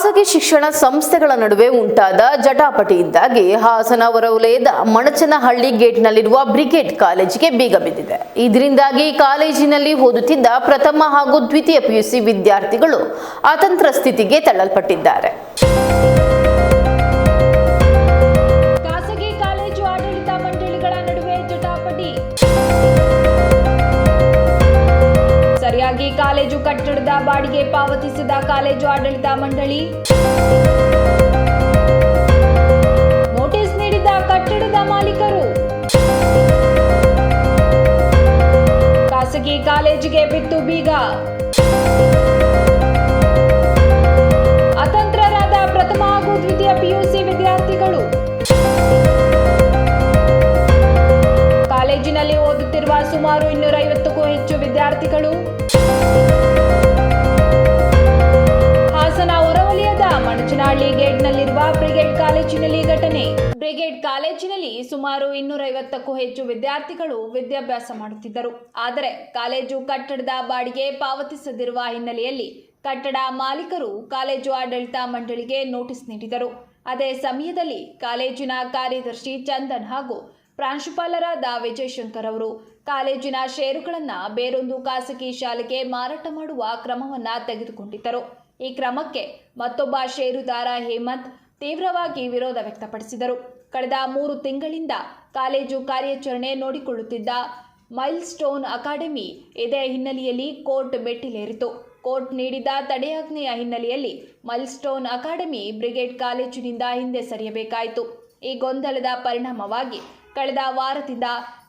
ಖಾಸಗಿ ಶಿಕ್ಷಣ ಸಂಸ್ಥೆಗಳ ನಡುವೆ ಉಂಟಾದ ಜಟಾಪಟಿಯಿಂದಾಗಿ ಹಾಸನ ಹೊರವಲಯದ ಮಣಚನಹಳ್ಳಿ ಗೇಟ್ನಲ್ಲಿರುವ ಬ್ರಿಗೇಡ್ ಕಾಲೇಜಿಗೆ ಬೀಗ ಬಿದ್ದಿದೆ. ಇದರಿಂದಾಗಿ ಕಾಲೇಜಿನಲ್ಲಿ ಓದುತ್ತಿದ್ದ ಪ್ರಥಮ ಹಾಗೂ ದ್ವಿತೀಯ ಪಿಯುಸಿ ವಿದ್ಯಾರ್ಥಿಗಳು ಅತಂತ್ರ ಸ್ಥಿತಿಗೆ ತಳ್ಳಲ್ಪಟ್ಟಿದ್ದಾರೆ. ಕಾಲೇಜು ಕಟ್ಟಡದ ಬಾಡಿಗೆ ಪಾವತಿಸಿದ ಕಾಲೇಜು ಆಡಳಿತ ಮಂಡಳಿ. ನೋಟಿಸ್ ನೀಡಿದ ಕಟ್ಟಡದ ಮಾಲೀಕರು. ಖಾಸಗಿ ಕಾಲೇಜಿಗೆ ಬಿತ್ತು ಬೀಗ. ಅತಂತ್ರರಾದ ಪ್ರಥಮ ಹಾಗೂ ದ್ವಿತೀಯ ಪಿಯುಸಿ ವಿದ್ಯಾರ್ಥಿಗಳು. ಕಾಲೇಜಿನಲ್ಲಿ ಓದುತ್ತಿರುವ ಸುಮಾರು ಇನ್ನೂರೈವತ್ತಕ್ಕೂ ಹೆಚ್ಚು ವಿದ್ಯಾರ್ಥಿಗಳು. ಹಾಸನ ಹೊರವಲಯದ ಮಣಚನಹಳ್ಳಿ ಗೇಟ್ನಲ್ಲಿರುವ ಬ್ರಿಗೇಡ್ ಕಾಲೇಜಿನಲ್ಲಿ ಘಟನೆ. ಬ್ರಿಗೇಡ್ ಕಾಲೇಜಿನಲ್ಲಿ ಸುಮಾರು ಇನ್ನೂರೈವತ್ತಕ್ಕೂ ಹೆಚ್ಚು ವಿದ್ಯಾರ್ಥಿಗಳು ವಿದ್ಯಾಭ್ಯಾಸ ಮಾಡುತ್ತಿದ್ದರು. ಆದರೆ ಕಾಲೇಜು ಕಟ್ಟಡದ ಬಾಡಿಗೆ ಪಾವತಿಸದಿರುವ ಹಿನ್ನೆಲೆಯಲ್ಲಿ ಕಟ್ಟಡ ಮಾಲೀಕರು ಕಾಲೇಜು ಆಡಳಿತ ಮಂಡಳಿಗೆ ನೋಟಿಸ್ ನೀಡಿದರು. ಅದೇ ಸಮಯದಲ್ಲಿ ಕಾಲೇಜಿನ ಕಾರ್ಯದರ್ಶಿ ಚಂದನ್ ಹಾಗೂ ಪ್ರಾಂಶುಪಾಲರಾದ ವಿಜಯಶಂಕರ್ ಅವರು. ಕಾಲೇಜಿನ ಷೇರುಗಳನ್ನು ಬೇರೊಂದು ಖಾಸಗಿ ಶಾಲೆಗೆ ಮಾರಾಟ ಮಾಡುವ ಕ್ರಮವನ್ನು ತೆಗೆದುಕೊಂಡಿದ್ದರು. ಈ ಕ್ರಮಕ್ಕೆ ಮತ್ತೊಬ್ಬ ಷೇರುದಾರ ಹೇಮಂತ್ ತೀವ್ರವಾಗಿ ವಿರೋಧ ವ್ಯಕ್ತಪಡಿಸಿದರು. ಕಳೆದ ಮೂರು ತಿಂಗಳಿಂದ ಕಾಲೇಜು ಕಾರ್ಯಾಚರಣೆ ನೋಡಿಕೊಳ್ಳುತ್ತಿದ್ದ ಮೈಲ್ ಸ್ಟೋನ್ ಅಕಾಡೆಮಿ ಇದೇ ಹಿನ್ನೆಲೆಯಲ್ಲಿ ಕೋರ್ಟ್ ಮೆಟ್ಟಿಲೇರಿತು. ಕೋರ್ಟ್ ನೀಡಿದ ತಡೆಯಾಜ್ಞೆಯ ಹಿನ್ನೆಲೆಯಲ್ಲಿ ಮೈಲ್ಸ್ಟೋನ್ ಅಕಾಡೆಮಿ ಬ್ರಿಗೇಡ್ ಕಾಲೇಜಿನಿಂದ ಹಿಂದೆ ಸರಿಯಬೇಕಾಯಿತು. ಈ ಗೊಂದಲದ ಪರಿಣಾಮವಾಗಿ ಕಳೆದ ವಾರದಿಂದ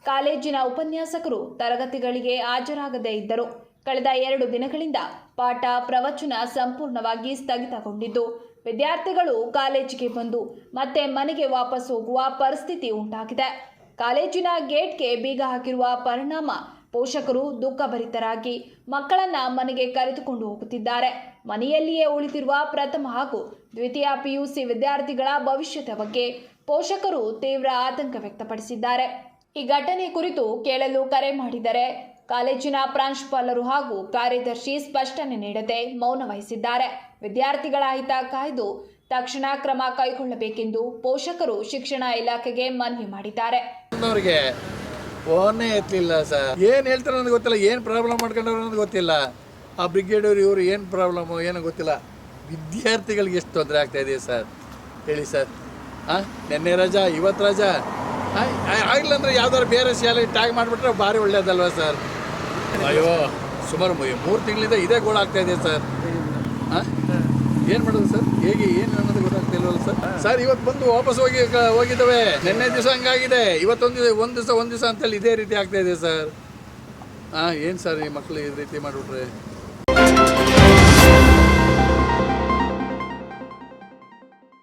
ಕಾಲೇಜಿನ ಉಪನ್ಯಾಸಕರು ತರಗತಿಗಳಿಗೆ ಹಾಜರಾಗದೇ ಇದ್ದರು. ಕಳೆದ ಎರಡು ದಿನಗಳಿಂದ ಪಾಠ ಪ್ರವಚನ ಸಂಪೂರ್ಣವಾಗಿ ಸ್ಥಗಿತಗೊಂಡಿದ್ದು, ವಿದ್ಯಾರ್ಥಿಗಳು ಕಾಲೇಜಿಗೆ ಬಂದು ಮತ್ತೆ ಮನೆಗೆ ವಾಪಸ್ ಹೋಗುವ ಪರಿಸ್ಥಿತಿ ಉಂಟಾಗಿದೆ. ಕಾಲೇಜಿನ ಗೇಟ್ಗೆ ಬೀಗ ಹಾಕಿರುವ ಪರಿಣಾಮ ಪೋಷಕರು ದುಃಖಭರಿತರಾಗಿ ಮಕ್ಕಳನ್ನ ಮನೆಗೆ ಕರೆದುಕೊಂಡು ಹೋಗುತ್ತಿದ್ದಾರೆ. ಮನೆಯಲ್ಲಿಯೇ ಉಳಿದಿರುವ ಪ್ರಥಮ ಹಾಗೂ ದ್ವಿತೀಯ ಪಿಯುಸಿ ವಿದ್ಯಾರ್ಥಿಗಳ ಭವಿಷ್ಯದ ಬಗ್ಗೆ ಪೋಷಕರು ತೀವ್ರ ಆತಂಕ ವ್ಯಕ್ತಪಡಿಸಿದ್ದಾರೆ. ಈ ಘಟನೆ ಕುರಿತು ಕೇಳಲು ಕರೆ ಮಾಡಿದರೆ ಕಾಲೇಜಿನ ಪ್ರಾಂಶುಪಾಲರು ಹಾಗೂ ಕಾರ್ಯದರ್ಶಿ ಸ್ಪಷ್ಟನೆ ನೀಡದೆ ಮೌನ ವಹಿಸಿದ್ದಾರೆ. ವಿದ್ಯಾರ್ಥಿಗಳ ಹಿತ ಕಾಯ್ದು ತಕ್ಷಣ ಕ್ರಮ ಕೈಗೊಳ್ಳಬೇಕೆಂದು ಪೋಷಕರು ಶಿಕ್ಷಣ ಇಲಾಖೆಗೆ ಮನವಿ ಮಾಡಿದ್ದಾರೆ. ಫೋನೇ ಎತ್ತಲಿಲ್ಲ ಸರ್. ಏನು ಹೇಳ್ತಾರೆ ನನಗೆ ಗೊತ್ತಿಲ್ಲ, ಏನು ಪ್ರಾಬ್ಲಮ್ ಮಾಡ್ಕೊಂಡವ್ರು ನನಗೆ ಗೊತ್ತಿಲ್ಲ. ಆ ಇವರು ಏನು ಪ್ರಾಬ್ಲಮ್ಮು ಏನೋ ಗೊತ್ತಿಲ್ಲ. ವಿದ್ಯಾರ್ಥಿಗಳಿಗೆ ಎಷ್ಟು ತೊಂದರೆ ಆಗ್ತಾ ಇದೆ ಸರ್? ಹೇಳಿ ಸರ್. ಹಾಂ ನಿನ್ನೆ ರಜಾ ಇವತ್ತು ರಜಾ? ಆಗಿಲ್ಲ ಅಂದರೆ ಯಾವ್ದಾದ್ರು ಬೇರೆ ಶಾಲೆ ಟ್ಯಾಗ್ ಮಾಡಿಬಿಟ್ರೆ ಭಾರಿ ಒಳ್ಳೇದಲ್ವಾ ಸರ್? ಅಯ್ಯೋ, ಸುಮಾರು ಮೂರು ತಿಂಗಳಿಂದ ಇದೇ ಗೋಳ ಆಗ್ತಾ ಇದೆ ಸರ್. ಹಾಂ ಏನು ಮಾಡೋದು ಸರ್? ಹೇಗೆ, ಏನು ಅನ್ನೋದು ಗೊತ್ತಾಗ್ತಿಲ್ವಲ್ಲ ಸರ್? ಸರ್ ಇವತ್ತು ಬಂದು ವಾಪಸ್ ಹೋಗಿ ಹೋಗಿದ್ದಾವೆ. ನಿನ್ನೆ ದಿವಸ ಹಂಗಾಗಿದೆ. ಇವತ್ತೊಂದು, ಒಂದು ದಿವಸ ಒಂದು ದಿವಸ ಅಂತೇಳಿ ಇದೇ ರೀತಿ ಆಗ್ತಾ ಇದೆ ಸರ್. ಹಾಂ ಏನು ಸರ್ ಈ ಮಕ್ಕಳು ಈ ರೀತಿ ಮಾಡಿಬಿಟ್ರೆ?